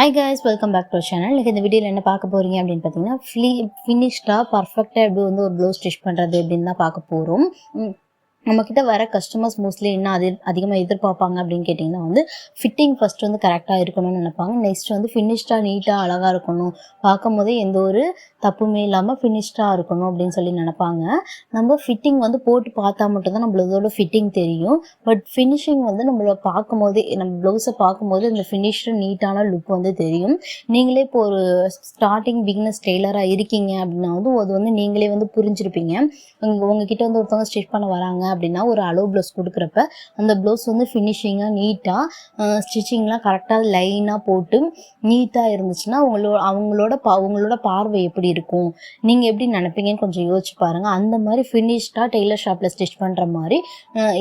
Hi guys welcome back to channel எனக்கு இந்த வீடியோவில் என்ன பார்க்க போகிறீங்க அப்படின்னு பார்த்தீங்கன்னா ஃப்ளீ ஃபினிஷ்டாக பர்ஃபெக்டாக எப்படி வந்து ஒரு ப்ளவுஸ் ஸ்டிச் பண்ணுறது அப்படின்னு தான் பார்க்க போகிறோம் நம்மக்கிட்ட வர கஸ்டமர்ஸ் மோஸ்ட்லி என்ன அது அதிகமாக எதிர்பார்ப்பாங்க அப்படின்னு கேட்டிங்கன்னா வந்து ஃபிட்டிங் ஃபஸ்ட் வந்து கரெக்டாக இருக்கணும்னு நினைப்பாங்க. நெக்ஸ்ட் வந்து ஃபினிஷ்டாக நீட்டாக அழகாக இருக்கணும். பார்க்கும் போதே எந்த ஒரு தப்புமே இல்லாமல் ஃபினிஷ்டாக இருக்கணும் அப்படின்னு சொல்லி நினைப்பாங்க. நம்ம ஃபிட்டிங் வந்து போட்டு பார்த்தா மட்டும்தான் நம்மளோட ஃபிட்டிங் தெரியும். பட் ஃபினிஷிங் வந்து நம்மள பார்க்கும்போது நம்ம ப்ளவுஸை பார்க்கும்போது இந்த ஃபினிஷ்டு நீட்டான லுக் வந்து தெரியும். நீங்களே இப்போ ஒரு ஸ்டார்டிங் பிகினஸ் டெய்லராக இருக்கீங்க அப்படின்னா வந்து அது வந்து நீங்களே வந்து புரிஞ்சிருப்பீங்க. உங்கள் உங்ககிட்ட வந்து ஒருத்தவங்க ஸ்டிச் பண்ண வராங்க அப்படின்னா ஒரு அளவு ப்ளவுஸ் கொடுக்குறப்ப அந்த ப்ளவுஸ் வந்து ஃபினிஷிங்காக நீட்டாக ஸ்டிச்சிங்லாம் கரெக்டாக லைனாக போட்டு நீட்டாக இருந்துச்சுன்னா அவங்களோட அவங்களோட பா அவங்களோட பார்வை எப்படி இருக்கும். நீங்கள் எப்படி நினைப்பீங்கன்னு கொஞ்சம் யோசிச்சு பாருங்கள் அந்த மாதிரி ஃபினிஷ்டாக டெய்லர் ஷாப்பில் ஸ்டிச் பண்ணுற மாதிரி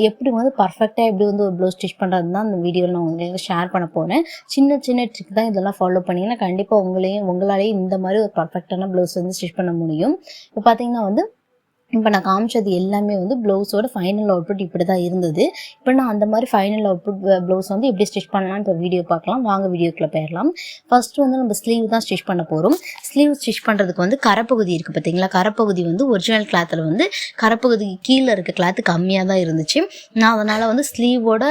எப்படி வந்து பர்ஃபெக்டாக எப்படி வந்து ஒரு ப்ளவுஸ் ஸ்டிச் பண்ணுறது தான் அந்த வீடியோவில் நான் உங்களுக்கு ஷேர் பண்ண போகிறேன் சின்ன சின்ன ட்ரிக் தான் இதெல்லாம் ஃபாலோ பண்ணிங்கன்னா கண்டிப்பாக உங்களையும் உங்களாலேயும் இந்த மாதிரி ஒரு பர்ஃபெக்டான ப்ளவுஸ் வந்து ஸ்டிச் பண்ண முடியும். இப்போ பார்த்தீங்கன்னா வந்து இப்போ நான் காமிச்சது எல்லாமே வந்து ப்ளவுஸோட ஃபைனல் அவுட்புட் இப்படி தான் இருந்தது. இப்போ நான் அந்த மாதிரி ஃபைனல் அவுட்புட் ப்ளவுஸ் வந்து எப்படி ஸ்டிச் பண்ணலாம் இப்போ வீடியோ பார்க்கலாம். வாங்க வீடியோக்குள்ளே போயிடலாம். ஃபர்ஸ்ட் வந்து நம்ம ஸ்லீவ் தான் ஸ்டிச் பண்ண போகிறோம் ஸ்லீவ் ஸ்டிச் பண்ணுறதுக்கு வந்து கரப்பகுதி இருக்குது பார்த்தீங்களா கரப்பகுதி வந்து ஒரிஜினல் கிளாத்தில் வந்து கரப்பகுதிக்கு கீழே இருக்க கிளாத்து கம்மியாக தான் இருந்துச்சு. நான் அதனால் வந்து ஸ்லீவோட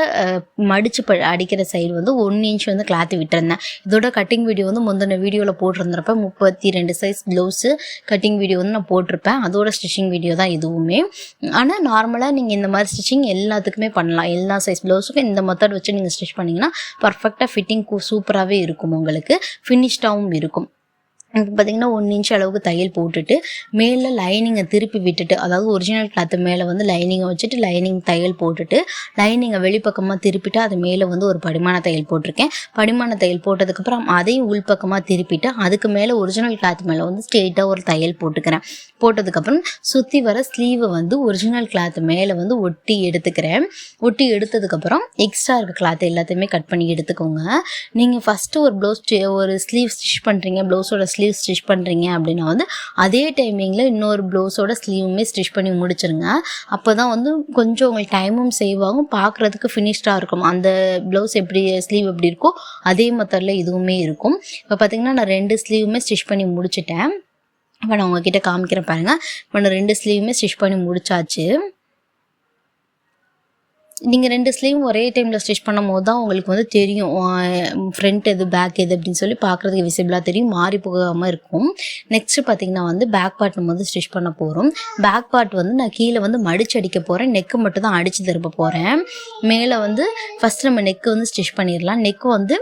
மடித்து ப அடிக்கிற சைடு வந்து ஒன் இன்ச் வந்து கிளாத்து விட்டுருந்தேன். இதோட கட்டிங் வீடியோ வந்து முந்தின வீடியோவில் போட்டிருந்தப்ப முப்பத்தி ரெண்டு சைஸ் ப்ளவுஸு கட்டிங் வீடியோ வந்து நான் போட்டிருப்பேன். அதோட ஸ்டிச்சிங் வீடியோ தான் இதுவுமே. ஆனால் நார்மலாக நீங்கள் இந்த மாதிரி ஸ்டிச்சிங் எல்லாத்துக்குமே பண்ணலாம். எல்லா சைஸ் ப்ளவுஸுக்கும் இந்த மெத்தட் வச்சு நீங்கள் ஸ்டிச் பண்ணிங்கன்னா பர்ஃபெக்டாக ஃபிட்டிங் சூப்பராகவே இருக்கும் உங்களுக்கு. ஃபினிஷ்டாகவும் இருக்கும். இப்போ பார்த்தீங்கன்னா ஒன் இன்ச் அளவுக்கு தையல் போட்டுட்டு மேலே லைனிங்கை திருப்பி விட்டுட்டு அதாவது ஒரிஜினல் கிளாத்து மேலே வந்து லைனிங்கை வச்சுட்டு லைனிங் தையல் போட்டுட்டு லைனிங்கை வெளிப்பக்கமாக திருப்பிட்டு அது மேலே வந்து ஒரு படிமான தையல் போட்டிருக்கேன். படிமான தையல் போட்டதுக்கப்புறம் அதையும் உள்பக்கமாக திருப்பிட்டு அதுக்கு மேலே ஒரிஜினல் கிளாத் மேலே வந்து ஸ்ட்ரெயிட்டாக ஒரு தையல் போட்டுக்கிறேன். போட்டதுக்கப்புறம் சுற்றி வர ஸ்லீவை வந்து ஒரிஜினல் கிளாத் மேலே வந்து ஒட்டி எடுத்துக்கிறேன். ஒட்டி எடுத்ததுக்கப்புறம் எக்ஸ்ட்ரா இருக்க கிளாத் எல்லாத்தையுமே கட் பண்ணி எடுத்துக்கோங்க. நீங்கள் ஃபஸ்ட்டு ஒரு ப்ளவுஸ் ஒரு ஸ்லீவ் ஸ்டிச் பண்ணுறீங்க ப்ளவுஸோட ஸ்லீவ் ஸ்டிச் பண்ணுறீங்க அப்படின்னா வந்து அதே டைமிங்கில் இன்னொரு ப்ளவுஸோட ஸ்லீவுமே ஸ்டிச் பண்ணி முடிச்சிருங்க. அப்போ தான் வந்து கொஞ்சம் உங்களுக்கு டைமும் சேவ் ஆகும். பார்க்குறதுக்கு ஃபினிஷ்டாக இருக்கும். அந்த ப்ளவுஸ் எப்படி ஸ்லீவ் எப்படி இருக்கோ அதே மெத்தடில் இதுவுமே இருக்கும். இப்போ பார்த்தீங்கன்னா நான் ரெண்டு ஸ்லீவுமே ஸ்டிச் பண்ணி முடிச்சிட்டேன். இப்போ நான் உங்ககிட்ட காமிக்கிறேன் பாருங்கள் இப்போ நான் ரெண்டு ஸ்லீவுமே ஸ்டிச் பண்ணி முடிச்சாச்சு. நீங்கள் ரெண்டு ஸ்லீவும் ஒரே டைமில் ஸ்டிச் பண்ணும் போது தான் உங்களுக்கு வந்து தெரியும். ஃப்ரண்ட் எது பேக் எது அப்படின்னு சொல்லி பார்க்குறதுக்கு விசிபிளாக தெரியும். மாறி போகாமல் இருக்கும். நெக்ஸ்ட்டு பார்த்தீங்கன்னா வந்து பேக் பார்ட் நம்ம வந்து ஸ்டிச் பண்ண போகிறோம் பேக் பார்ட் வந்து நான் கீழே வந்து மடிச்சு அடிக்க போகிறேன் நெக்கு மட்டும் தான் அடித்து திரும்ப போகிறேன் மேலே வந்து ஃபஸ்ட் நம்ம நெக்கு வந்து ஸ்டிச் பண்ணிடலாம். நெக்கு வந்து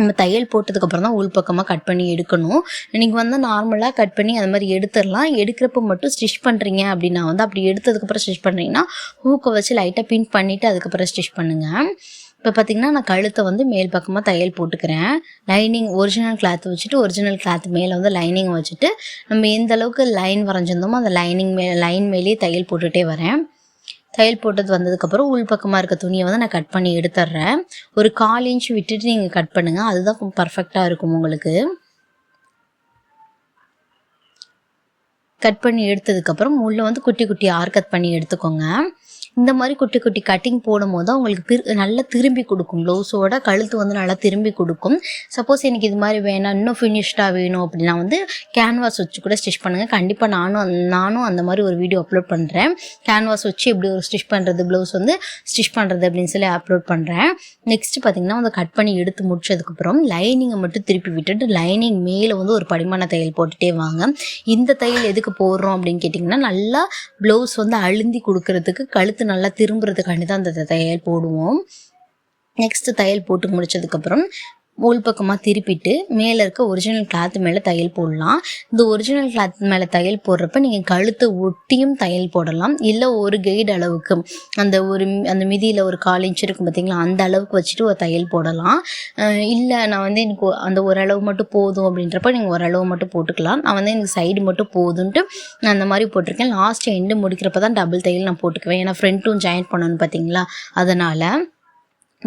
நம்ம தையல் போட்டதுக்கப்புறம் தான் உள் பக்கமாக கட் பண்ணி எடுக்கணும். நீங்கள் வந்து நார்மலாக கட் பண்ணி அது மாதிரி எடுத்துடலாம். எடுக்கிறப்ப மட்டும் ஸ்டிச் பண்ணுறீங்க அப்படின்னா வந்து அப்படி எடுத்ததுக்கப்புறம் ஸ்டிச் பண்ணுறீங்கன்னா ஹூக்கை வச்சு லைட்டாக பின் பண்ணிவிட்டு அதுக்கப்புறம் ஸ்டிச் பண்ணுங்கள் இப்போ பார்த்தீங்கன்னா நான் கழுத்தை வந்து மேல் பக்கமாக தையல் போட்டுக்கிறேன். லைனிங் ஒரிஜினல் கிளாத் வச்சுட்டு ஒரிஜினல் கிளாத் மேலே வந்து லைனிங் வச்சுட்டு நம்ம எந்த அளவுக்கு லைன் வரைஞ்சிருந்தோமோ அந்த லைனிங் மேலே லைன் மேலேயே தையல் போட்டுகிட்டே வரேன். தையல் போட்டது வந்ததுக்கப்புறம் உள் பக்கமாக இருக்க துணியை வந்து நான் கட் பண்ணி எடுத்துட்றேன் ஒரு கால் இன்ச் விட்டுட்டு நீங்கள் கட் பண்ணுங்கள் அதுதான் பர்ஃபெக்டாக இருக்கும் உங்களுக்கு. கட் பண்ணி எடுத்ததுக்கப்புறம் உள்ளே வந்து குட்டி குட்டி ஆர் கட் பண்ணி எடுத்துக்கோங்க. இந்த மாதிரி குட்டி குட்டி கட்டிங் போடும்போது போது உங்களுக்கு நல்லா திரும்பி கொடுக்கும். ப்ளவுஸோட கழுத்து வந்து நல்லா திரும்பி கொடுக்கும். சப்போஸ் எனக்கு இது மாதிரி வேணாம் இன்னும் ஃபினிஷ்டாக வேணும் அப்படின்னா வந்து கேன்வாஸ் வச்சு கூட ஸ்டிச் பண்ணுங்கள் கண்டிப்பாக நானும் நானும் அந்த மாதிரி ஒரு வீடியோ அப்லோட் பண்ணுறேன் கேன்வாஸ் வச்சு எப்படி ஒரு ஸ்டிச் பண்ணுறது ப்ளவுஸ் வந்து ஸ்டிச் பண்ணுறது அப்படின்னு சொல்லி அப்லோட் பண்ணுறேன் நெக்ஸ்ட் பார்த்தீங்கன்னா வந்து கட் பண்ணி எடுத்து முடிச்சதுக்கப்புறம் லைனிங்கை மட்டும் திருப்பி விட்டுட்டு லைனிங் மேலே வந்து ஒரு படிமான தையல் போட்டுட்டே வாங்க. இந்த தையல் எதுக்கு போடுறோம் அப்படின்னு கேட்டிங்கன்னா நல்லா ப்ளவுஸ் வந்து அழுந்தி கொடுக்கறதுக்கு கழுத்து நல்லா திரும்புறதுக்காண்டி தான் அந்த தையல் போடுவோம். நெக்ஸ்ட்டு தையல் போட்டு முடிச்சதுக்கப்புறம் உள் பக்கமாக திருப்பிட்டு மேலே இருக்க ஒரிஜினல் கிளாத் மேலே தையல் போடலாம். இந்த ஒரிஜினல் கிளாத் மேலே தையல் போடுறப்ப நீங்கள் கழுத்தை ஒட்டியும் தையல் போடலாம். இல்லை ஒரு கைடு அளவுக்கு. அந்த ஒரு அந்த மிதியில் ஒரு கால் இன்ச் இருக்கும் பார்த்தீங்களா அந்த அளவுக்கு வச்சுட்டு ஒரு தையல் போடலாம். இல்லை நான் வந்து எனக்கு அந்த ஓரளவு மட்டும் போதும் அப்படின்றப்ப நீங்கள் ஓரளவு மட்டும் போட்டுக்கலாம். நான் வந்து எனக்கு சைடு மட்டும் போதுன்ட்டு நான் அந்த மாதிரி போட்டிருக்கேன். லாஸ்ட் எண்டு முடிக்கிறப்ப தான் டபுள் தையல் நான் போட்டுக்குவேன். ஏன்னா ஃப்ரண்ட்டும் ஜாயின் பண்ணணும் பார்த்தீங்களா அதனால்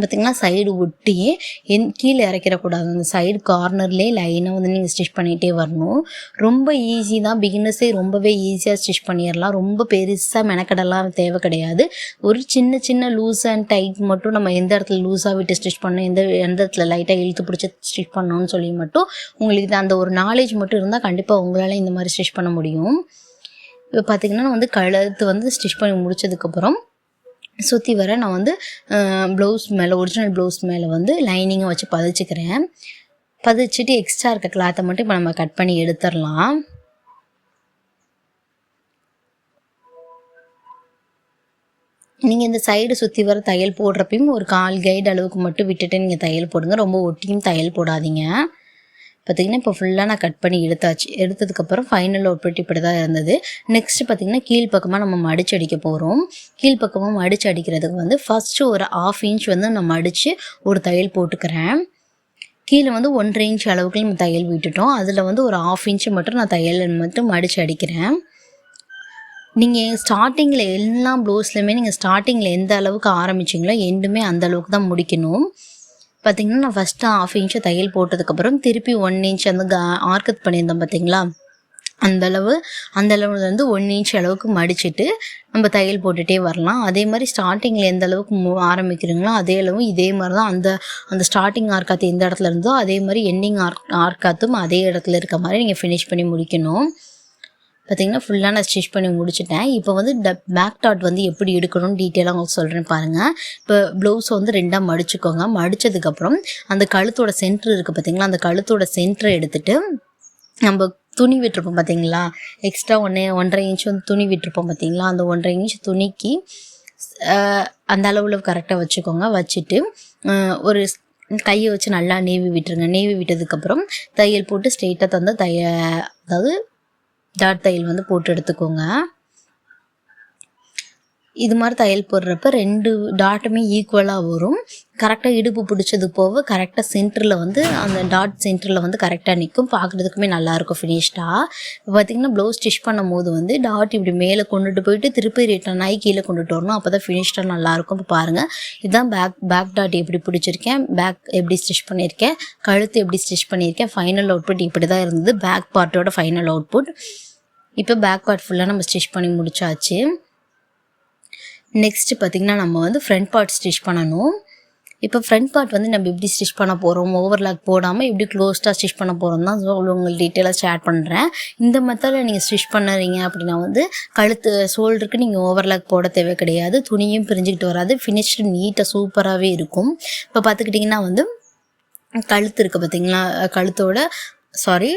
பார்த்திங்கன்னா சைடு ஒட்டியே என் கீழே இறக்கிடக்கூடாது. அந்த சைடு கார்னர்லேயே லைனாக வந்து நீங்கள் ஸ்டிச் பண்ணிகிட்டே வரணும். ரொம்ப ஈஸி தான். பிகினர்ஸே ரொம்பவே ஈஸியாக ஸ்டிச் பண்ணிடலாம். ரொம்ப பெருசாக மெனக்கடலாம் தேவை கிடையாது. ஒரு சின்ன சின்ன லூஸ் அண்ட் டைட் மட்டும் நம்ம எந்த இடத்துல லூஸாக விட்டு ஸ்டிச் பண்ணணும் எந்த எந்த இடத்துல லைட்டாக இழுத்து பிடிச்சி ஸ்டிச் பண்ணணும்னு சொல்லி மட்டும் உங்களுக்கு அந்த ஒரு நாலேஜ் மட்டும் இருந்தால் கண்டிப்பாக உங்களால் இந்த மாதிரி ஸ்டிச் பண்ண முடியும். இப்போ பார்த்திங்கன்னா நான் வந்து கழுத்து வந்து ஸ்டிச் பண்ணி முடிச்சதுக்கப்புறம் சுற்றி வர நான் வந்து ப்ளவுஸ் மேலே ஒரிஜினல் ப்ளவுஸ் மேலே வந்து லைனிங்கை வச்சு பதிச்சுக்கிறேன். பதிச்சுட்டு எக்ஸ்ட்ரா இருக்க கிளாத்தை மட்டும் இப்போ நம்ம கட் பண்ணி எடுத்துடலாம். நீங்கள் இந்த சைடு சுற்றி வர தையல் போடுறப்பையும் ஒரு கால் கைடு அளவுக்கு மட்டும் விட்டுட்டு நீங்கள் தையல் போடுங்க. ரொம்ப ஒட்டியும் தையல் போடாதீங்க. பார்த்திங்கன்னா இப்போ ஃபுல்லாக நான் கட் பண்ணி எடுத்தாச்சு. எடுத்ததுக்கப்புறம் ஃபைனல் அவுட்புட் இப்படி தான் இருந்தது. நெக்ஸ்ட் பார்த்திங்கன்னா கீழ்ப்பக்கமாக நம்ம மடிச்சு அடிக்க போகிறோம் கீழ்ப்பக்கமாக மடிச்சு அடிக்கிறதுக்கு வந்து ஃபஸ்ட்டு ஒரு ஆஃப் இன்ச் வந்து நான் மடித்து ஒரு தையல் போட்டுக்கிறேன். கீழே வந்து ஒன்றரை இன்ச் அளவுக்கு நம்ம தையல் விட்டுட்டோம். அதில் வந்து ஒரு ஆஃப் இன்ச்சு மட்டும் நான் தையல் மட்டும் மடித்து அடிக்கிறேன். நீங்கள் ஸ்டார்டிங்கில் எல்லா ப்ளவுஸ்லையுமே நீங்கள் ஸ்டார்டிங்கில் எந்த அளவுக்கு ஆரம்பிச்சிங்களோ எண்டுமே அந்த அளவுக்கு தான் முடிக்கணும். பார்த்தீங்கன்னா நான் ஃபஸ்ட்டு ஆஃப் இன்ச்சு தையல் போட்டதுக்கப்புறம் திருப்பி ஒன் இன்ச் அந்த ஆர்கத் பண்ணியிருந்தோம் பார்த்தீங்களா அந்தளவு அந்தளவுலேருந்து அந்த அளவுலேருந்து ஒன் இன்ச் அளவுக்கு மடிச்சுட்டு நம்ம தையல் போட்டுகிட்டே வரலாம். அதே மாதிரி ஸ்டார்டிங்கில் எந்த அளவுக்கு ஆரம்பிக்கிறீங்களோ அதே அளவு இதே மாதிரி தான் அந்த அந்த ஸ்டார்டிங் ஆர்காத்து எந்த இடத்துல இருந்தோ அதே மாதிரி எண்டிங் ஆர்க் ஆர்காத்தும் அதே இடத்துல இருக்க மாதிரி நீங்கள் ஃபினிஷ் பண்ணி முடிக்கணும். பார்த்திங்கன்னா ஃபுல்லாக நான் ஸ்டிச் பண்ணி முடிச்சிட்டேன். இப்போ வந்து ட பேக் டாட் வந்து எப்படி எடுக்கணும்னு டீட்டெயிலாக உங்களுக்கு சொல்கிறேன் பாருங்கள் இப்போ ப்ளவுஸ் வந்து ரெண்டாக மடிச்சுக்கோங்க. மடித்ததுக்கப்புறம் அந்த கழுத்தோட சென்ட்ரு இருக்குது பார்த்திங்களா அந்த கழுத்தோட சென்டரை எடுத்துகிட்டு நம்ம துணி விட்டுருப்போம் பார்த்தீங்களா எக்ஸ்ட்ரா ஒன்று ஒன்றரை இன்ச் வந்து துணி விட்டுருப்போம் பார்த்தீங்களா அந்த ஒன்றரை இன்ச் துணிக்கு அந்த அளவில் கரெக்டாக வச்சுக்கோங்க. வச்சுட்டு ஒரு கையை வச்சு நல்லா நேவி விட்டுருங்க. நேவி விட்டதுக்கப்புறம் தையல் போட்டு ஸ்ட்ரெயிட்டாக தந்து தைய அதாவது டாட் தையல் வந்து போட்டு எடுத்துக்கோங்க. இது மாதிரி தையல் போடுறப்ப ரெண்டு டாட்டுமே ஈக்குவலாக வரும். கரெக்டாக இடுப்பு பிடிச்சது போக கரெக்டாக சென்டரில் வந்து அந்த டாட் சென்டரில் வந்து கரெக்டாக நிற்கும் பார்க்குறதுக்குமே நல்லாயிருக்கும் ஃபினிஷ்டாக இப்போ பார்த்திங்கன்னா ப்ளவுஸ் ஸ்டிச் பண்ணும்போது வந்து டாட் இப்படி மேலே கொண்டுட்டு போயிட்டு திருப்பி ரிட்டன் ஆகி கீழே கொண்டுட்டு வரணும். அப்போ தான் ஃபினிஷ்டாக நல்லாயிருக்கும் இப்போ பாருங்கள் இதுதான் பேக் பேக் டாட் எப்படி பிடிச்சிருக்கேன். பேக் எப்படி ஸ்டிச் பண்ணியிருக்கேன் கழுத்து எப்படி ஸ்டிச் பண்ணியிருக்கேன் ஃபைனல் அவுட்புட் இப்படி தான் இருந்தது பேக் பார்ட்டோட ஃபைனல் அவுட்புட் இப்போ பேக் பார்ட் ஃபுல்லாக நம்ம ஸ்டிச் பண்ணி முடிச்சாச்சு. நெக்ஸ்ட்டு பார்த்திங்கன்னா நம்ம வந்து ஃப்ரண்ட் பார்ட் ஸ்டிச் பண்ணணும். இப்போ ஃப்ரண்ட் பார்ட் வந்து நம்ம எப்படி ஸ்டிச் பண்ண போகிறோம் ஓவர்லாக் போடாமல் எப்படி க்ளோஸ்டாக ஸ்டிச் பண்ண போகிறோம் தான் உங்களுக்கு டீட்டெயிலாக ஷேர் பண்ணுறேன் இந்த மெத்தடில் நீங்கள் ஸ்டிச் பண்ணுறீங்க அப்படின்னா வந்து கழுத்து ஷோல்டருக்கு நீங்கள் ஓவர்லாக் போட தேவை கிடையாது. துணியும் பிரிஞ்சுக்கிட்டு வராது. ஃபினிஷ்டு நீட்டாக சூப்பராகவே இருக்கும். இப்போ பார்த்துக்கிட்டிங்கன்னா வந்து கழுத்து இருக்குது பார்த்தீங்களா கழுத்தோட சாரி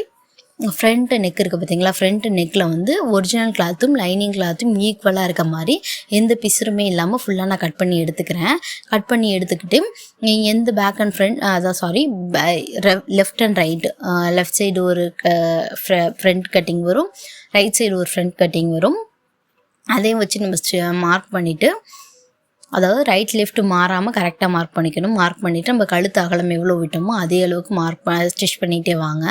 ஃப்ரண்ட் நெக் இருக்குது பார்த்தீங்களா ஃப்ரண்ட் நெக்கில் வந்து ஒரிஜினல் கிளாத்தும் லைனிங் கிளாத்தும் ஈக்குவலாக இருக்க மாதிரி எந்த பிசுருமே இல்லாமல் ஃபுல்லாக நான் கட் பண்ணி எடுத்துக்கிறேன். கட் பண்ணி எடுத்துக்கிட்டு எந்த பேக் அண்ட் ஃப்ரண்ட் அதான் sorry left and right left side ஒரு ஃப்ரண்ட் கட்டிங் வரும் ரைட் சைடு ஒரு ஃப்ரண்ட் கட்டிங் வரும். அதையும் வச்சு நம்ம மார்க் பண்ணிவிட்டு அதாவது ரைட் லெஃப்ட் மாறாமல் கரெக்டாக மார்க் பண்ணிக்கணும். மார்க் பண்ணிவிட்டு நம்ம கழுத்து அகலம் எவ்வளோ விட்டோமோ அதே அளவுக்கு மார்க் ஸ்டிச் பண்ணிகிட்டே வாங்க.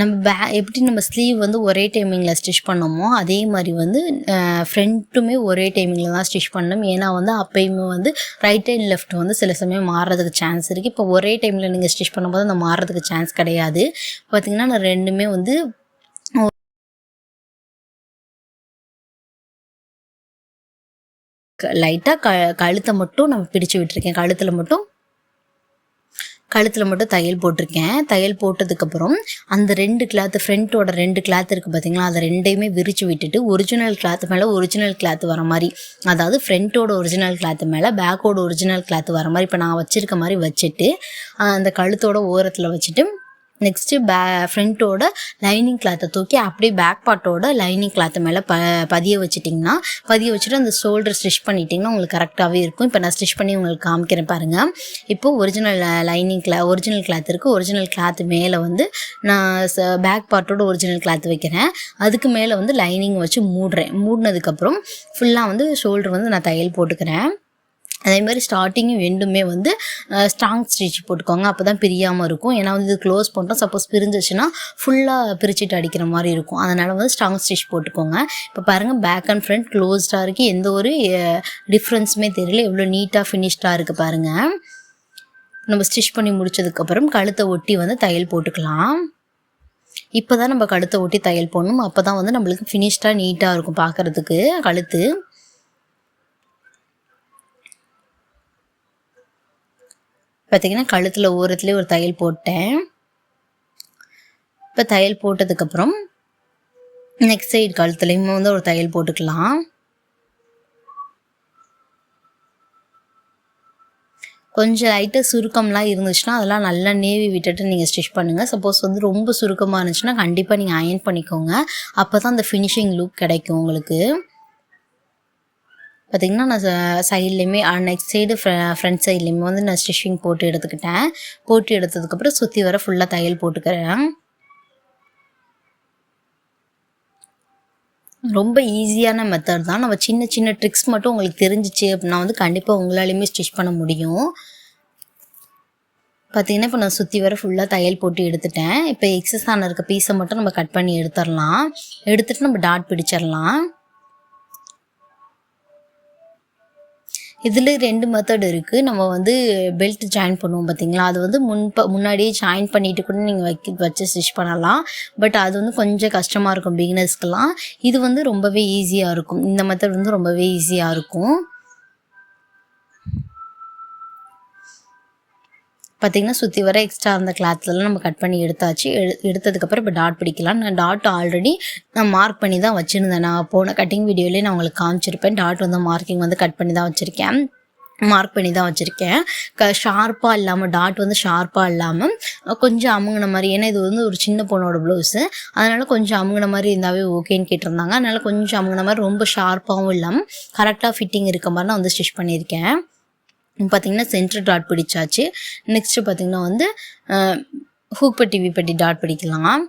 நம்ம பே எப்படி நம்ம ஸ்லீவ் வந்து ஒரே டைமிங்கில் ஸ்டிச் பண்ணோமோ அதே மாதிரி வந்து ஃப்ரண்ட்டுமே ஒரே டைமிங்கில் தான் ஸ்டிச் பண்ணணும். ஏன்னா வந்து அப்பயுமே வந்து ரைட் அண்ட் லெஃப்ட் வந்து சில சமயம் மாறுறதுக்கு சான்ஸ் இருக்குது இப்போ ஒரே டைமில் நீங்கள் ஸ்டிச் பண்ணும்போது அந்த மாறுறதுக்கு சான்ஸ் கிடையாது. பார்த்திங்கன்னா நான் ரெண்டுமே வந்து லைட்டாக க கழுத்தை மட்டும் நம்ம பிடிச்சு விட்டுருக்கேன். கழுத்தில் மட்டும் கழுத்தில் மட்டும் தையல் போட்டிருக்கேன். தையல் போட்டதுக்கப்புறம் அந்த ரெண்டு கிளாத்து ஃப்ரண்ட்டோட ரெண்டு கிளாத் இருக்குது பார்த்தீங்களா அதை ரெண்டையுமே விரித்து விட்டுட்டு ஒரிஜினல் கிளாத் மேலே ஒரிஜினல் கிளாத் வர மாதிரி அதாவது ஃப்ரண்ட்டோட ஒரிஜினல் கிளாத் மேலே பேக்கோட ஒரிஜினல் கிளாத் வர மாதிரி இப்போ நான் வச்சுருக்க மாதிரி வச்சுட்டு அந்த கழுத்தோட ஓரத்தில் வச்சுட்டு நெக்ஸ்ட்டு பே ஃப்ரண்ட்டோட லைனிங் கிளாத்தை தூக்கி அப்படியே பேக் பார்ட்டோட லைனிங் கிளாத்து மேலே ப பதிய வச்சுட்டிங்கன்னா பதிய வச்சுட்டு அந்த ஷோல்டர் ஸ்டிச் பண்ணிட்டிங்கன்னா உங்களுக்கு கரெக்டாகவே இருக்கும். இப்போ நான் ஸ்டிச் பண்ணி உங்களுக்கு காமிக்கிறேன் பாருங்கள் இப்போது original lining cloth original cloth இருக்குது ஒரிஜினல் கிளாத் மேலே வந்து நான் பேக் பார்ட்டோட ஒரிஜினல் கிளாத் வைக்கிறேன். அதுக்கு மேலே வந்து லைனிங் வச்சு மூடுறேன். மூடினதுக்கப்புறம் ஃபுல்லாக வந்து ஷோல்டர் வந்து நான் தையல் போட்டுக்கிறேன். அதே மாதிரி ஸ்டார்டிங்கும் ரெண்டுமே வந்து ஸ்ட்ராங் ஸ்டிச் போட்டுக்கோங்க. அப்போ தான் பிரியாமல் இருக்கும். ஏன்னா வந்து இது க்ளோஸ் பண்ணிட்டோம். சப்போஸ் பிரிஞ்சிச்சுன்னா ஃபுல்லாக பிரிச்சுட்டு அடிக்கிற மாதிரி இருக்கும். அதனால் வந்து ஸ்ட்ராங் ஸ்டிச் போட்டுக்கோங்க. இப்போ பாருங்கள் பேக் அண்ட் ஃப்ரண்ட் க்ளோஸ்டாக இருக்குது எந்த ஒரு டிஃப்ரென்ஸுமே தெரியல. எவ்வளோ நீட்டாக ஃபினிஷ்டாக இருக்குது பாருங்கள் நம்ம ஸ்டிச் பண்ணி முடிச்சதுக்கப்புறம் கழுத்தை ஒட்டி வந்து தையல் போட்டுக்கலாம். இப்போ தான் நம்ம கழுத்தை ஒட்டி தையல் போடணும். அப்போ தான் வந்து நம்மளுக்கு ஃபினிஷ்டாக நீட்டாக இருக்கும் பார்க்குறதுக்கு கழுத்து. பார்த்தீங்கன்னா கழுத்தில் ஓரத்துலேயே ஒரு தையல் போட்டேன். இப்போ தையல் போட்டதுக்கப்புறம் நெக்ஸ்ட் சைடு கழுத்துலேயும் வந்து ஒரு தையல் போட்டுக்கலாம். கொஞ்சம் லைட்டாக சுருக்கம்லாம் இருந்துச்சுன்னா அதெல்லாம் நல்லா நேவி விட்டுட்டு நீங்கள் ஸ்டிச் பண்ணுங்கள் சப்போஸ் வந்து ரொம்ப சுருக்கமாக இருந்துச்சுன்னா கண்டிப்பாக நீங்கள் அயன் பண்ணிக்கோங்க. அப்போ தான் அந்த ஃபினிஷிங் லுக் கிடைக்கும் உங்களுக்கு. பார்த்திங்கன்னா நான் சைட்லேயுமே நெக்ஸ்ட் சைடு ஃப்ரண்ட் சைட்லேயுமே வந்து நான் ஸ்டிச்சிங் போட்டு எடுத்துக்கிட்டேன். போட்டு எடுத்ததுக்கப்புறம் சுற்றி வர ஃபுல்லாக தையல் போட்டுக்கிறேன். ரொம்ப ஈஸியான மெத்தட் தான். நம்ம சின்ன சின்ன ட்ரிக்ஸ் மட்டும் உங்களுக்கு தெரிஞ்சிச்சு அப்படின்னா வந்து கண்டிப்பாக உங்களாலையுமே ஸ்டிச் பண்ண முடியும். பார்த்தீங்கன்னா இப்போ நான் சுற்றி வர ஃபுல்லாக தையல் போட்டு எடுத்துட்டேன். இப்போ எக்ஸஸ் ஆன இருக்க பீஸை மட்டும் நம்ம கட் பண்ணி எடுத்துடலாம். எடுத்துகிட்டு நம்ம டாட் பிடிச்சிடலாம். இதில் ரெண்டு மெத்தட் இருக்குது நம்ம வந்து பெல்ட் ஜாயின் பண்ணுவோம் பார்த்தீங்களா அது வந்து முன்ப முன்னாடியே ஜாயின் பண்ணிட்டு கூட நீங்கள் வைக்க வச்சு ஸ்டிச் பண்ணலாம். பட் அது வந்து கொஞ்சம் கஷ்டமாக இருக்கும் பிகினர்ஸ்க்கெலாம் இது வந்து ரொம்பவே ஈஸியாக இருக்கும். இந்த மெத்தட் வந்து ரொம்பவே ஈஸியாக இருக்கும். பார்த்திங்கன்னா சுற்றி வர எக்ஸ்ட்ரா அந்த கிளாத்லலாம் நம்ம கட் பண்ணி எடுத்தாச்சு. எடு எடுத்ததுக்கப்புறம் இப்போ டாட் பிடிக்கலாம். நான் டாட் ஆல்ரெடி நான் மார்க் பண்ணி தான் வச்சுருந்தேன். நான் போன கட்டிங் வீடியோலேயே நான் உங்களுக்கு காமிச்சிருப்பேன். டாட் வந்து மார்க்கிங் வந்து கட் பண்ணி தான் வச்சுருக்கேன். மார்க் பண்ணி தான் வச்சுருக்கேன். க ஷார்ப்பாக இல்லாமல் டாட் வந்து ஷார்ப்பாக இல்லாமல் கொஞ்சம் அமுங்கின மாதிரி. ஏன்னா இது வந்து ஒரு சின்ன பொண்ணோட ப்ளவுஸு அதனால் கொஞ்சம் அமுங்கின மாதிரி இருந்தாவே ஓகேன்னு கேட்டிருந்தாங்க. அதனால் கொஞ்சம் அமுங்கின மாதிரி ரொம்ப ஷார்ப்பாகவும் இல்லாமல் கரெக்டாக ஃபிட்டிங் இருக்க மாதிரி நான் வந்து ஸ்டிச் பண்ணியிருக்கேன். பார்த்தீங்கன்னா சென்டர் டாட் பிடிச்சாச்சு. நெக்ஸ்ட்டு பார்த்தீங்கன்னா வந்து ஹூக் பட்டி விப்பட்டி டாட் பிடிக்கலாம்.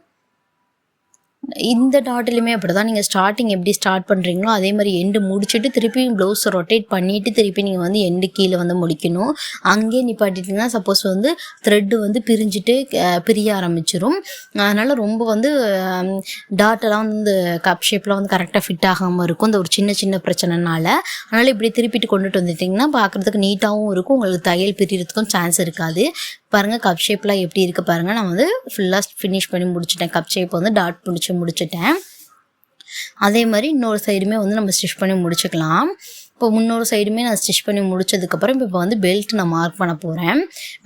இந்த டாட்லையுமே அப்படி தான் நீங்கள் ஸ்டார்டிங் எப்படி ஸ்டார்ட் பண்ணுறீங்களோ அதே மாதிரி எண்டு முடிச்சுட்டு திருப்பி ப்ளவுஸை ரொட்டேட் பண்ணிவிட்டு திருப்பி நீங்கள் வந்து எண்டு கீழே வந்து முடிக்கணும். அங்கேயே நிப்பாட்டிட்டிங்கன்னா சப்போஸ் வந்து த்ரெட்டு வந்து பிரிஞ்சுட்டு பிரிய ஆரம்பிச்சிடும் அதனால் ரொம்ப வந்து டாட்டெல்லாம் வந்து கப் ஷேப்லாம் வந்து கரெக்டாக ஃபிட் ஆகாமல் இருக்கும். இந்த ஒரு சின்ன சின்ன பிரச்சனைனால. அதனால் இப்படி திருப்பிட்டு கொண்டுட்டு வந்துட்டிங்கன்னா பார்க்குறதுக்கு நீட்டாகவும் இருக்கும். உங்களுக்கு தையல் பிரியறதுக்கும் சான்ஸ் இருக்காது. பாருங்கள் கப் ஷேப்லாம் எப்படி இருக்குது பாருங்கள் நான் வந்து ஃபுல்லாக ஃபினிஷ் பண்ணி முடிச்சிட்டேன். கப் ஷேப் வந்து டாட் பிடிச்சி முடிச்சிட்டேன். அதே மாதிரி இன்னொரு சைடுமே வந்து நம்ம ஸ்டிச் பண்ணி முடிச்சுக்கலாம். இப்போ முன்னொரு சைடுமே நான் ஸ்டிச் பண்ணி முடிச்சதுக்கப்புறம் இப்போ வந்து பெல்ட் நான் மார்க் பண்ண போகிறேன்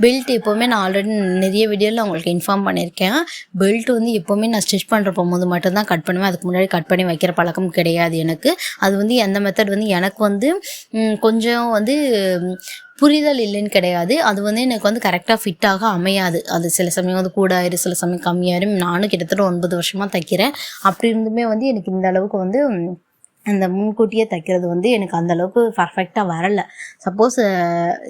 பெல்ட் எப்போவுமே நான் ஆல்ரெடி நிறைய வீடியோவில் உங்களுக்கு இன்ஃபார்ம் பண்ணியிருக்கேன் பெல்ட் வந்து எப்போவுமே நான் ஸ்டிச் பண்ணுற போகும்போது மட்டும்தான் கட் பண்ணுவேன். அதுக்கு முன்னாடி கட் பண்ணி வைக்கிற பழக்கம் கிடையாது எனக்கு. அது வந்து எந்த மெத்தட் வந்து எனக்கு வந்து கொஞ்சம் வந்து புரிதல் இல்லைன்னு கிடையாது. அது வந்து எனக்கு வந்து கரெக்டாக ஃபிட்டாக அமையாது. அது சில சமயம் வந்து கூட ஆயிரும் சில சமயம் கம்மியாயிரும். நானும் கிட்டத்தட்ட ஒன்பது வருஷமாக தைக்கிறேன். அப்படி இருந்துமே வந்து எனக்கு இந்த அளவுக்கு வந்து அந்த முன்கூட்டியே தைக்கிறது வந்து எனக்கு அந்தளவுக்கு பர்ஃபெக்டாக வரலை. சப்போஸ்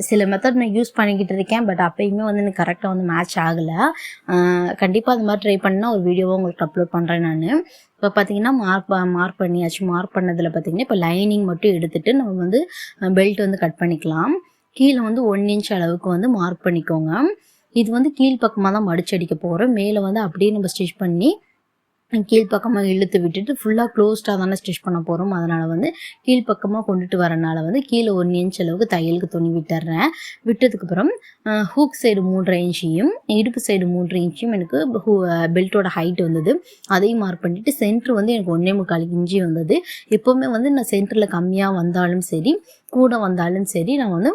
சில மெத்தட் நான் யூஸ் பண்ணிக்கிட்டு இருக்கேன் பட் அப்பயுமே வந்து எனக்கு கரெக்டாக வந்து மேட்ச் ஆகலை. கண்டிப்பாக அது மாதிரி ட்ரை பண்ணால் ஒரு வீடியோவை உங்களுக்கு அப்லோட் பண்ணுறேன் நான். இப்போ பார்த்தீங்கன்னா மார்க் மார்க் பண்ணியாச்சு. மார்க் பண்ணதில் பார்த்தீங்கன்னா இப்போ லைனிங் மட்டும் எடுத்துகிட்டு நம்ம வந்து பெல்ட் வந்து கட் பண்ணிக்கலாம். கீழே வந்து ஒன் இன்ச் அளவுக்கு வந்து மார்க் பண்ணிக்கோங்க. இது வந்து கீழ் பக்கமாக தான் மடிச்சடிக்க போகிறோம் மேலே வந்து அப்படியே நம்ம ஸ்டிச் பண்ணி கீழ்ப்பக்கமாக இழுத்து விட்டுட்டு ஃபுல்லாக க்ளோஸ்டாக தானே ஸ்டிச் பண்ண போகிறோம் அதனால் வந்து கீழ்ப்பக்கமாக கொண்டுட்டு வரனால வந்து கீழே ஒன் இன்ச் அளவுக்கு தையலுக்கு துணி விட்டுறேன். விட்டதுக்கப்புறம் ஹூக் சைடு மூன்றரை இன்ச்சியும் இடுப்பு சைடு மூன்றரை இன்ச்சியும் எனக்கு ஹூ பெல்ட்டோட ஹைட் வந்தது. அதையும் மார்க் பண்ணிவிட்டு சென்ட்ரு வந்து எனக்கு ஒன்றே முக்கால் இன்ச்சி வந்தது. எப்போவுமே வந்து நான் சென்டரில் கம்மியாக வந்தாலும் சரி கூட வந்தாலும் சரி நான் வந்து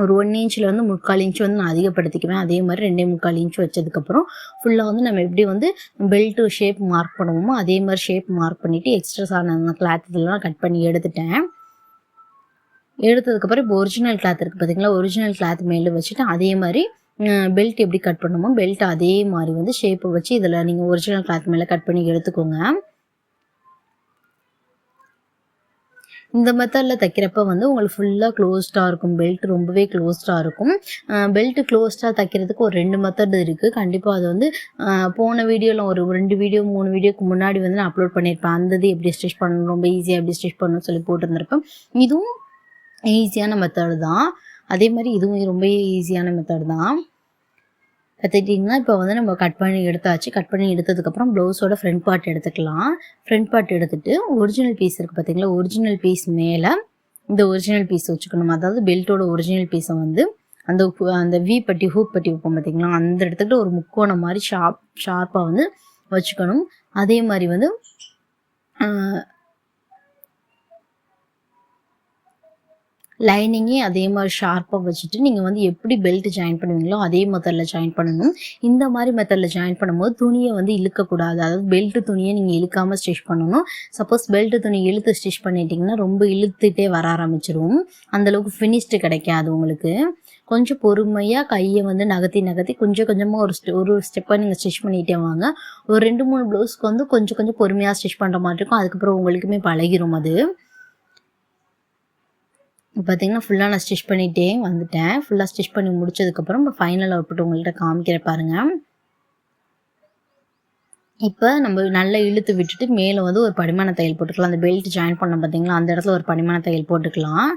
ஒரு ஒன் இன்ச்சில் வந்து முக்கால் இன்ச் வந்து நான் அதிகப்படுத்திக்குவேன். அதே மாதிரி ரெண்டே முக்கால் இன்ச் வச்சதுக்கப்புறம் ஃபுல்லாக வந்து நம்ம எப்படி வந்து பெல்ட்டு ஷேப் மார்க் பண்ணுவோமோ அதே மாதிரி ஷேப் மார்க் பண்ணிவிட்டு எக்ஸ்ட்ராஸ் ஆன கிளாத் இதெல்லாம் கட் பண்ணி எடுத்துட்டேன். எடுத்ததுக்கப்புறம் இப்போ ஒரிஜினல் கிளாத் இருக்குது பார்த்தீங்களா ஒரிஜினல் கிளாத் மேலே வச்சுட்டு அதே மாதிரி பெல்ட் எப்படி கட் பண்ணுமோ பெல்ட் அதே மாதிரி வந்து ஷேப்பை வச்சு இதில் நீங்கள் ஒரிஜினல் கிளாத் மேலே கட் பண்ணி எடுத்துக்கோங்க. இந்த மெத்தடில் தைக்கிறப்ப வந்து உங்களுக்கு ஃபுல்லாக க்ளோஸ்டாக இருக்கும். பெல்ட் ரொம்பவே க்ளோஸ்டாக இருக்கும். பெல்ட்டு க்ளோஸ்டாக தைக்கிறதுக்கு ஒரு ரெண்டு மெத்தட் இருக்குது கண்டிப்பாக அது வந்து போன வீடியோவில் ஒரு ரெண்டு வீடியோ மூணு வீடியோக்கு முன்னாடி வந்து நான் அப்லோட் பண்ணியிருப்பேன் அந்த இது எப்படி ஸ்டிச் பண்ணணும்? ரொம்ப ஈஸியாக எப்படி ஸ்டிச் பண்ணணும்னு சொல்லி போட்டிருந்திருப்பேன். இதுவும் ஈஸியான மெத்தடு தான். அதே மாதிரி இதுவும் ரொம்ப ஈஸியான மெத்தட் தான். கற்றுக்கிட்டிங்கன்னா இப்போ வந்து நம்ம கட் பண்ணி எடுத்தாச்சு. கட் பண்ணி எடுத்ததுக்கப்புறம் ப்ளவுஸோட ஃப்ரண்ட் பார்ட் எடுத்துக்கலாம். ஃப்ரண்ட் பார்ட் எடுத்துட்டு ஒரிஜினல் பீஸ் இருக்குது பார்த்தீங்களா ஒரிஜினல் பீஸ் மேலே இந்த ஒரிஜினல் பீஸ் வச்சுக்கணும். அதாவது பெல்ட்டோட ஒரிஜினல் பீஸை வந்து அந்த அந்த வி பட்டி ஹூப் பட்டி வைப்போம் பார்த்தீங்களா அந்த இடத்துக்கிட்ட ஒரு முக்கோணம் மாதிரி ஷார்ப் ஷார்ப்பாக வந்து வச்சுக்கணும். அதே மாதிரி வந்து லைனிங்கே அதே மாதிரி ஷார்ப்பாக வச்சுட்டு நீங்கள் வந்து எப்படி பெல்ட் ஜாயின் பண்ணுவீங்களோ அதே மெத்தடில் ஜாயின் பண்ணணும். இந்த மாதிரி மெத்தடில் ஜாயின் பண்ணும்போது துணியை வந்து இழுக்கக்கூடாது. அதாவது பெல்ட் துணியை நீங்கள் இழுக்காமல் ஸ்டிச் பண்ணணும். சப்போஸ் பெல்ட் துணி இழுத்து ஸ்டிச் பண்ணிட்டீங்கன்னா ரொம்ப இழுத்துட்டே வர ஆரம்பிச்சிரும். அந்தளவுக்கு ஃபினிஷ்டு கிடைக்காது உங்களுக்கு. கொஞ்சம் பொறுமையாக கையை வந்து நகர்த்தி நகர்த்தி கொஞ்சம் கொஞ்சமாக ஒரு ஸ்டெ ஒரு ஸ்டெப்பாக நீங்கள் ஸ்டிச் பண்ணிகிட்டே வாங்க. ஒரு ரெண்டு மூணு ப்ளவுஸ்க்கு வந்து கொஞ்சம் கொஞ்சம் பொறுமையாக ஸ்டிச் பண்ணுற மாதிரி இருக்கும். அதுக்கப்புறம் உங்களுக்குமே பழகிரும் அது. பார்த்தீங்கன்னா ஃபுல்லாக நான் ஸ்டிச் பண்ணிகிட்டே வந்துட்டேன். ஃபுல்லாக ஸ்டிச் பண்ணி முடிச்சதுக்கப்புறம் இப்போ ஃபைனல் அவுட்புட் உங்கள்கிட்ட காமிக்கிற பாருங்க. இப்போ நம்ம நல்லா இழுத்து விட்டுட்டு மேலே வந்து ஒரு படிமான தையல் போட்டுக்கலாம். அந்த பெல்ட் ஜாயின் பண்ணோம் பார்த்தீங்களா அந்த இடத்துல ஒரு படிமான தையல் போட்டுக்கலாம்.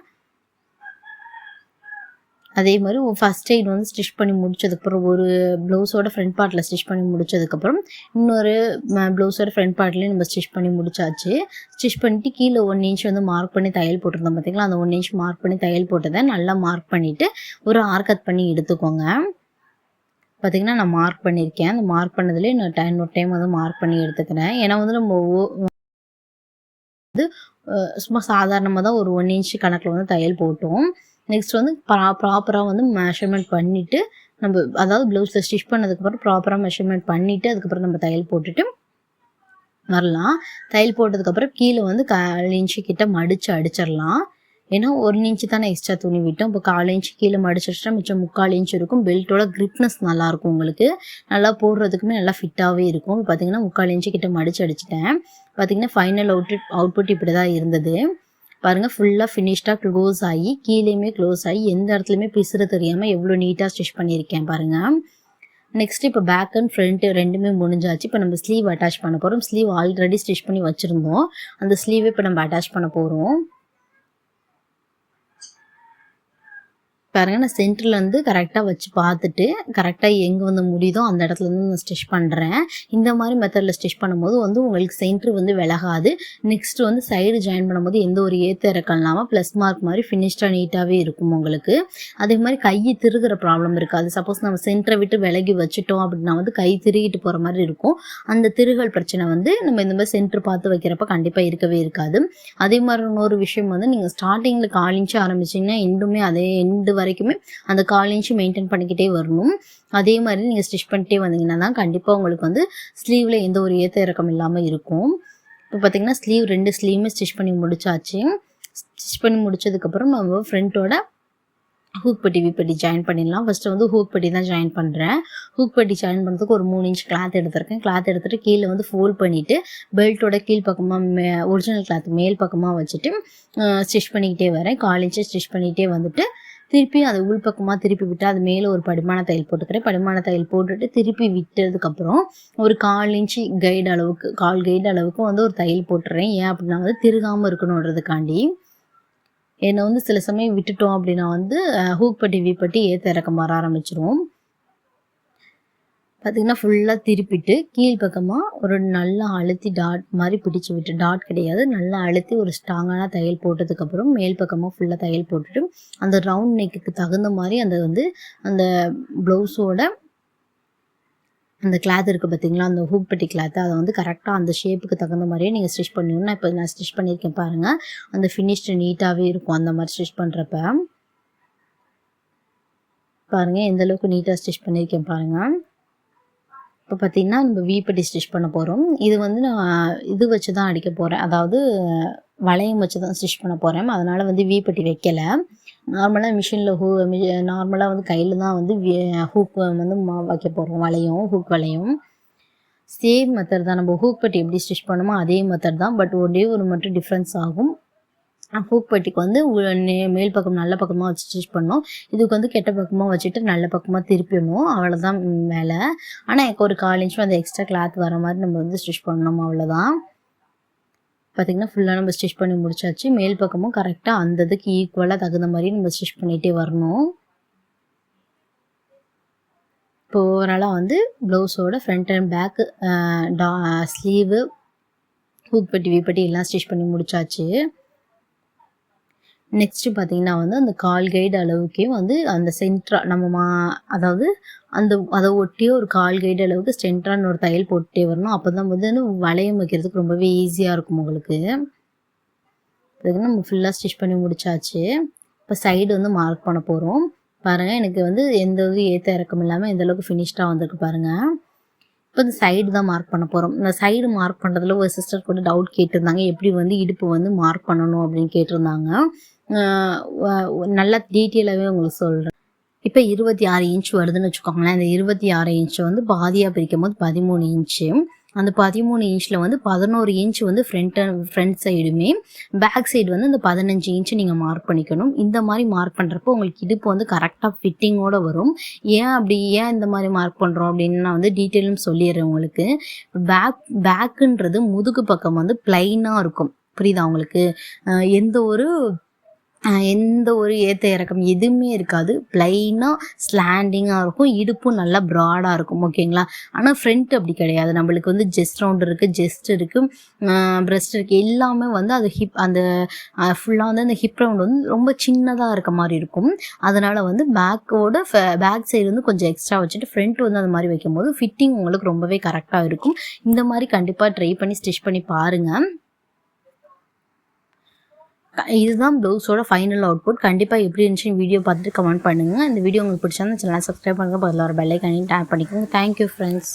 அதே மாதிரி ஃபஸ்ட் எய்ட் வந்து ஸ்டிச் பண்ணி முடிச்சதுக்கப்புறம் ஒரு ப்ளவுஸோட ஃப்ரண்ட் பார்ட்டில் ஸ்டிச் பண்ணி முடிச்சதுக்கப்புறம் இன்னொரு ப்ளவுஸோட ஃப்ரண்ட் பார்ட்லேயும் நம்ம ஸ்டிச் பண்ணி முடிச்சாச்சு. ஸ்டிச் பண்ணிட்டு கீழே ஒன் இன்ச் வந்து மார்க் பண்ணி தையல் போட்டிருந்தோம் பார்த்தீங்களா அந்த ஒன் இன்ச் மார்க் பண்ணி தையல் போட்டதை நல்லா மார்க் பண்ணிவிட்டு ஒரு ஆர்கட் பண்ணி எடுத்துக்கோங்க. பார்த்தீங்கன்னா நான் மார்க் பண்ணியிருக்கேன் அந்த மார்க் பண்ணதுலேயே நான் டைம் ஒரு டைம் வந்து மார்க் பண்ணி எடுத்துக்கிறேன். ஏன்னா வந்து நம்ம வந்து சும்மா சாதாரணமாக தான் ஒரு ஒன் இன்ச் கணக்கில் வந்து தையல் போட்டோம். நெக்ஸ்ட் வந்து ப்ரா ப்ராப்பராக வந்து மெஷர்மெண்ட் பண்ணிவிட்டு நம்ம அதாவது ப்ளவுஸை ஸ்டிச் பண்ணதுக்கப்புறம் ப்ராப்பராக மெஷர்மெண்ட் பண்ணிவிட்டு அதுக்கப்புறம் நம்ம தையல் போட்டுட்டு வரலாம். தையல் போட்டதுக்கப்புறம் கீழே வந்து கால் இன்ச்சு கிட்ட மடித்து அடிச்சிடலாம். ஏன்னா ஒரு இன்ச்சு தானே எக்ஸ்ட்ரா துணி விட்டோம். இப்போ கால் இன்ச்சு கீழே மடிச்சிட்டா மிச்சம் முக்கால் இன்ச் இருக்கும். பெல்ட்டோட கிரிப்னஸ் நல்லாயிருக்கும் உங்களுக்கு. நல்லா போடுறதுக்குமே நல்லா ஃபிட்டாகவே இருக்கும். இப்போ பார்த்தீங்கன்னா முக்கால் இன்ச்சு கிட்ட மடிச்சு அடிச்சிட்டேன். பார்த்தீங்கன்னா ஃபைனல் அவுட்புட் அவுட்புட் இப்படி தான் இருந்தது. பாருங்கள் ஃபுல்லாக ஃபினிஷ்டாக க்ளோஸ் ஆகி கீழேயுமே க்ளோஸ் ஆகி எந்த இடத்துலையுமே பிசுறு தெரியாமல் எவ்வளோ நீட்டாக ஸ்டிச் பண்ணியிருக்கேன் பாருங்கள் நெக்ஸ்ட் இப்போ பேக் அண்ட் ஃப்ரண்ட் ரெண்டுமே முடிஞ்சாச்சு. இப்போ நம்ம ஸ்லீவ் அட்டாச் பண்ண போகிறோம் ஸ்லீவ் ஆல்ரெடி ஸ்டிச் பண்ணி வச்சுருந்தோம். அந்த ஸ்லீவை இப்போ நம்ம அட்டாச் பண்ண போகிறோம் பாருங்க நான் சென்டர்ல இருந்து கரெக்டாக வச்சு பார்த்துட்டு கரெக்டாக எங்கே வந்து முடியுதோ அந்த இடத்துல இருந்து நான் ஸ்டிச் பண்ணுறேன் இந்த மாதிரி மெத்தடில் ஸ்டிச் பண்ணும்போது வந்து உங்களுக்கு சென்டர் வந்து விலகாது. நெக்ஸ்ட் வந்து சைடு ஜாயின் பண்ணும்போது எந்த ஒரு ஏற்ற இறக்கம் இல்லாமல் ப்ளஸ் மார்க் மாதிரி ஃபினிஷ்டாக நீட்டாகவே இருக்கும் உங்களுக்கு. அதே மாதிரி கையை திருகிற ப்ராப்ளம் இருக்காது. சப்போஸ் நம்ம சென்டரை விட்டு விலகி வச்சுட்டோம் அப்படின்னா வந்து கை திருகிட்டு போகிற மாதிரி இருக்கும். அந்த திருகல் பிரச்சனை வந்து நம்ம இந்த மாதிரி சென்டர் பார்த்து வைக்கிறப்ப கண்டிப்பாக இருக்கவே இருக்காது. அதே மாதிரி இன்னொரு விஷயம் வந்து நீங்கள் ஸ்டார்டிங்கில் காலிஞ்சு ஆரம்பிச்சிங்கன்னா எண்டுமே அதே எண்டு வரைக்குமே அந்த கால் இன்ச்சு மெயின்டைன் பண்ணிக்கிட்டே வரணும். அதே மாதிரி நீங்கள் ஸ்டிச் பண்ணிட்டே வந்தீங்கன்னா தான் கண்டிப்பாக உங்களுக்கு வந்து ஸ்லீவில் எந்த ஒரு ஏற்ற இறக்கம் இல்லாமல் இருக்கும். இப்போ பார்த்தீங்கன்னா ஸ்லீவ் ரெண்டு ஸ்லீவுமே ஸ்டிச் பண்ணி முடிச்சாச்சு. ஸ்டிச் பண்ணி முடிச்சதுக்கப்புறம் நம்ம ஃப்ரண்ட்டோட ஹூக் பட்டி விப்பட்டி ஜாயின் பண்ணிடலாம். ஃபஸ்ட்டு வந்து ஹூக் பட்டி தான் ஜாயின் பண்ணுறேன் ஹூக் பட்டி ஜாயின் பண்ணுறதுக்கு ஒரு மூணு இன்ச் கிளாத் எடுத்திருக்கேன். கிளாத் எடுத்துகிட்டு கீழே வந்து ஃபோல்ட் பண்ணிவிட்டு பெல்ட்டோட கீழ் பக்கமாக மே ஒரிஜினல் கிளாத் மேல் பக்கமாக வச்சுட்டு ஸ்டிச் பண்ணிக்கிட்டே வரேன். கால் இன்ச்சு ஸ்டிச் பண்ணிகிட்டே வந்துட்டு திருப்பி அது உள் பக்கமாக திருப்பி விட்டு அது மேலே ஒரு படிமான தையல் போட்டுக்கிறேன். படிமான தையல் போட்டுட்டு திருப்பி விட்டதுக்கப்புறம் ஒரு கால் இன்ச்சு கைடு அளவுக்கு கால் கைடு அளவுக்கு வந்து ஒரு தையல் போட்டுறேன். ஏன் அப்படின்னா வந்து திருகாமல் இருக்கணுன்றதுக்காண்டி. என்னை வந்து சில சமயம் விட்டுட்டோம் அப்படின்னா வந்து ஹூக் பட்டி வீப்பட்டி ஏற்ற இறக்க வர ஆரம்பிச்சிருவோம் பார்த்தீங்கன்னா ஃபுல்லாக திருப்பிட்டு கீழ் பக்கமாக ஒரு நல்லா அழுத்தி டாட் மாதிரி பிடிச்சு விட்டு டாட் கிடையாது. நல்லா அழுத்தி ஒரு ஸ்ட்ராங்கான தையல் போட்டதுக்கப்புறம் மேல் பக்கமாக ஃபுல்லாக தையல் போட்டுட்டு அந்த ரவுண்ட் நெக்குக்கு தகுந்த மாதிரி அந்த வந்து அந்த ப்ளவுஸோட அந்த கிளாத் இருக்குது பார்த்தீங்களா அந்த ஹூக் பட்டி கிளாத்து அதை வந்து கரெக்டாக அந்த ஷேப்புக்கு தகுந்த மாதிரியே நீங்கள் ஸ்டிச் பண்ணணும் நான் இப்போ நான் ஸ்டிச் பண்ணியிருக்கேன் பாருங்கள் அந்த ஃபினிஷ்டு நீட்டாகவே இருக்கும் அந்த மாதிரி ஸ்டிச் பண்ணுறப்ப பாருங்கள் எந்த அளவுக்கு நீட்டாக ஸ்டிச் பண்ணியிருக்கேன் பாருங்கள் இப்போ பார்த்தீங்கன்னா நம்ம வீப்பட்டி ஸ்டிச் பண்ண போகிறோம் இது வந்து நான் இது வச்சு தான் அடிக்க போகிறேன் அதாவது வளையம் வச்சு தான் ஸ்டிச் பண்ண போகிறேன் அதனால் வந்து வீப்பட்டி வைக்கலை. நார்மலாக மிஷினில் ஹூ நார்மலாக வந்து கையில் தான் வந்து ஹூக் வந்து மா- வைக்க போகிறோம் வளையம் ஹூக் வளையம். சேம் மெத்தட் தான். நம்ம ஹூக் பட்டி எப்படி ஸ்டிச் பண்ணுமோ அதே மெத்தட் தான். பட் ஒரே ஒரு மட்டும் டிஃப்ரென்ஸ் ஆகும். ஹூக் பட்டிக்கு வந்து மேல் பக்கம் நல்ல பக்கமாக வச்சு ஸ்டிச் பண்ணோம். இதுக்கு வந்து கெட்ட பக்கமாக வச்சுட்டு நல்ல பக்கமாக திருப்பிடணும். அவ்வளோதான் வேலை ஆனால் எனக்கு ஒரு கால் இன்ச்சும் அந்த எக்ஸ்ட்ரா கிளாத் வர மாதிரி நம்ம வந்து ஸ்டிச் பண்ணணும். அவ்வளோதான் பார்த்திங்கன்னா ஃபுல்லாக நம்ம ஸ்டிச் பண்ணி முடிச்சாச்சு. மேல் பக்கமும் கரெக்டாக அந்த இதுக்கு ஈக்குவலாக தகுந்த மாதிரி நம்ம ஸ்டிச் பண்ணிகிட்டே வரணும். இப்போ ஓவராலாக வந்து ப்ளவுஸோட ஃப்ரண்ட் அண்ட் பேக்கு டா ஸ்லீவு ஹூக் பட்டி வீப்பட்டி எல்லாம் ஸ்டிச் பண்ணி முடிச்சாச்சு. நெக்ஸ்ட்டு பார்த்தீங்கன்னா வந்து அந்த கால் கைடு அளவுக்கே வந்து அந்த சென்ட்ரா நம்ம மா அதாவது அந்த அதை ஒட்டியே ஒரு கால் கைடு அளவுக்கு சென்ட்ரான்னு ஒரு தையல் போட்டுட்டே வரணும். அப்போ தான் வந்து வளையம் வைக்கிறதுக்கு ரொம்பவே ஈஸியாக இருக்கும் உங்களுக்கு. அதுக்கு நம்ம ஃபுல்லாக ஸ்டிச் பண்ணி முடிச்சாச்சு. இப்போ சைடு வந்து மார்க் பண்ண போகிறோம் பாருங்கள் எனக்கு வந்து எந்த ஒரு ஏற்ற இறக்கம் இல்லாமல் எந்த அளவுக்கு ஃபினிஷ்டாக வந்திருக்கு பாருங்கள் இப்போ இந்த சைடு தான் மார்க் பண்ண போகிறோம் இந்த சைடு மார்க் பண்ணுறதுல ஒரு சிஸ்டர் கூட டவுட் கேட்டிருந்தாங்க. எப்படி வந்து இடுப்பு வந்து மார்க் பண்ணணும் அப்படின்னு கேட்டிருந்தாங்க. நல்லா டீட்டெயிலாகவே உங்களுக்கு சொல்கிறேன் இப்போ இருபத்தி ஆறு இன்ச் வருதுன்னு வச்சுக்கோங்களேன். இந்த இருபத்தி ஆறு இன்ச்சை வந்து பாதியாக பிரிக்கும் போது பதிமூணு இன்ச்சு அந்த பதிமூணு இன்ச்சில் வந்து பதினோரு இன்ச் வந்து ஃப்ரண்ட் ஃப்ரண்ட் சைடுமே பேக் சைடு வந்து இந்த பதினஞ்சு இன்ச்சு நீங்கள் மார்க் பண்ணிக்கணும். இந்த மாதிரி மார்க் பண்ணுறப்போ உங்களுக்கு இடுப்பு வந்து கரெக்டாக ஃபிட்டிங்கோட வரும். ஏன் அப்படி ஏன் இந்த மாதிரி மார்க் பண்ணுறோம் அப்படின்னு நான் வந்து டீட்டெயிலும் சொல்லிடுறேன் உங்களுக்கு. பேக் பேக்குன்றது முதுகு பக்கம் வந்து பிளைனாக இருக்கும். புரியுதா உங்களுக்கு? எந்த ஒரு எந்த ஒரு ஏற்ற இறக்கம் எதுவுமே இருக்காது. பிளைனாக ஸ்லாண்டிங்காக இருக்கும். இடுப்பும் நல்லா ப்ராடாக இருக்கும். ஓகேங்களா ஆனால் ஃப்ரண்ட் அப்படி கிடையாது. நம்மளுக்கு வந்து ஜெஸ்ட் ரவுண்ட் இருக்குது ஜெஸ்ட் இருக்குது பிரஸ்ட் இருக்குது எல்லாமே வந்து அது ஹிப் அந்த ஃபுல்லாக வந்து அந்த ஹிப் ரவுண்ட் வந்து ரொம்ப சின்னதாக இருக்க மாதிரி இருக்கும். அதனால் வந்து பேக்கோட பேக் சைடு வந்து கொஞ்சம் எக்ஸ்ட்ரா வச்சுட்டு ஃப்ரண்ட் வந்து அந்த மாதிரி வைக்கும்போது ஃபிட்டிங் உங்களுக்கு ரொம்பவே கரெக்டாக இருக்கும். இந்த மாதிரி கண்டிப்பாக ட்ரை பண்ணி ஸ்டிச் பண்ணி பாருங்கள் இதுதான் ப்ளவுஸோட ஃபைனல் அவுட்புட் கண்டிப்பாக எப்படி இருந்துச்சுன்னு வீடியோ பார்த்துட்டு கமெண்ட் பண்ணுங்கள் இந்த வீடியோ உங்களுக்கு பிடிச்சா சேனல் சப்ஸ்கிரைப் பண்ணுங்கள் பதில் ஒரு பெல்லைக்கானையும் டேப் பண்ணிக்கோங்க. Thank you friends